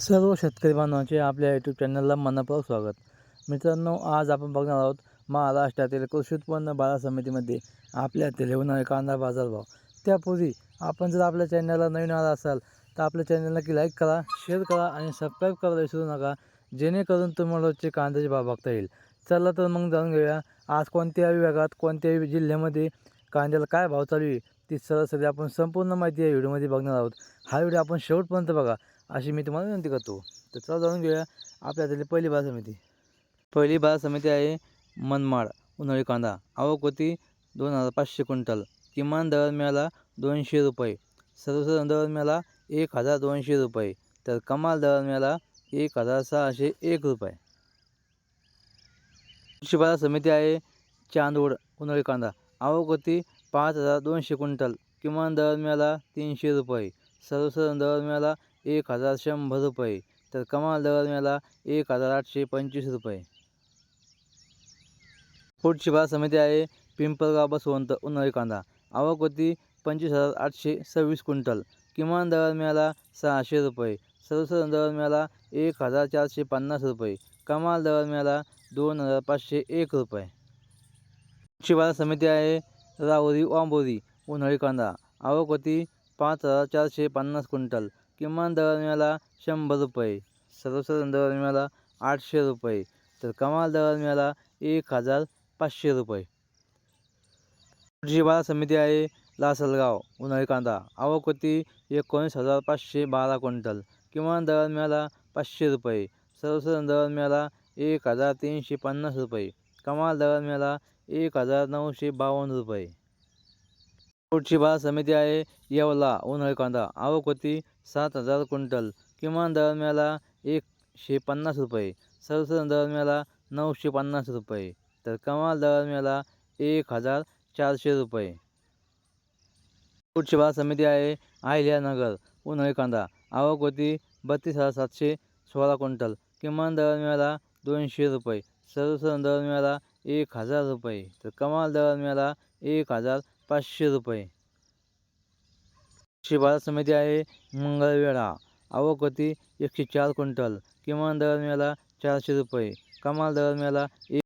सर्व शेतकरी बांधवांचे आपल्या यूट्यूब चॅनलला मनापूर्वक स्वागत. मित्रांनो आज आपण बघणार आहोत महाराष्ट्रातील कृषी उत्पन्न बाजार समितीमध्ये आपल्या तेल होणारे कांदा बाजारभाव. त्यापूर्वी आपण जर आपल्या चॅनलला नवीन आला असाल तर आपल्या चॅनल नक्की लाईक करा शेअर करा आणि सबस्क्राईब करायला विसरू नका जेणेकरून तुम्हाला रोजचे कांद्याचे भाव बघता येईल. चला तर मग जाणून घेऊया. आज कोणत्या विभागात कोणत्याही जिल्ह्यामध्ये कांद्याला काय भाव चालू आहे ती सरासरी आपण संपूर्ण माहिती या व्हिडिओमध्ये बघणार आहोत. हा व्हिडिओ आपण शेवटपर्यंत बघा. अशी मी तुम्हाला विनंती करतो. तर चला जाणून घेऊया आपल्या पहिली बाजार समिती. पहिली बाजार समिती आहे मनमाड उन्हाळी कांदा. आवक होती दोन हजार पाचशे क्विंटल. किमान दर मिळाला दोनशे रुपये. सर्वसाधारण दर मिळाला एक हजार दोनशे रुपये. तर कमाल दर मिळाला एक हजार सहाशे एक रुपये. कृषी बाजार समिती आहे चांदवड उन्हाळी कांदा. आवक होती पाच हजार दोनशे क्विंटल. किमान दर मिळाला तीनशे रुपये. सर्वसाधारण दर मिळाला एक हजार शंभर रुपये. तर कमाल दर मिळाला एक हजार आठशे पंचवीस रुपये. पुढची बाजार समिती आहे पिंपळगाव बसवंत उन्हाळी कांदा आवक होती पंचवीस हजार आठशे सव्वीस क्विंटल. किमान दर मिळाला सहाशे रुपये. सर्वसाधारण दर मिळाला एक हजार चारशे पन्नास रुपये. कमाल दर मिळाला दोन हजार पाचशे एक रुपये. पुढची बाजार समिती आहे राहुरी वांबोरी उन्हाळी कांदा आवक होती पाच हजार चारशे पन्नास क्विंटल. किमान दरम्याला शंभर रुपये सर्वसाधारण दर आठशे रुपये तर कमाल दरम्याला एक हजार पाचशे रुपये. पुढची बाजार समिती आहे लासलगाव उन्हाळी कांदा आवक होती एकोणीस हजार पाचशे बारा क्विंटल किमान दरम्याला पाचशे रुपये सर्वसाधारण दर मिळाला एक हजार तीनशे पन्नास रुपये कमाल दर मिळाला एक हजार नऊशे बावन्न रुपये. पुढची बाजार समिती आहे. येवला उन्हाळी कांदा आवक होती सात हजार क्विंटल. किमान दर मिळाला एकशे पन्नास रुपये. सर्वसाधारण दर मिळाला नऊशे पन्नास रुपये. तर कमाल दर मिळाला एक हजार चारशे रुपये. पुढची बाजार समिती आहे अहिल्यानगर उन्हाळी कांदा आवक होती बत्तीस हजार सातशे सोळा क्विंटल. किमान दर मिळाला दोनशे रुपये. सर्वसाधारण दर मिळाला एक हजार रुपये. तर कमाल दर मिळाला एक हजार पाचशे रुपये. एकशे बारा समिती आहे मंगळवेढा. अवकती एकशे चार क्विंटल. किमान दर चारशे रुपये. कमाल दर एक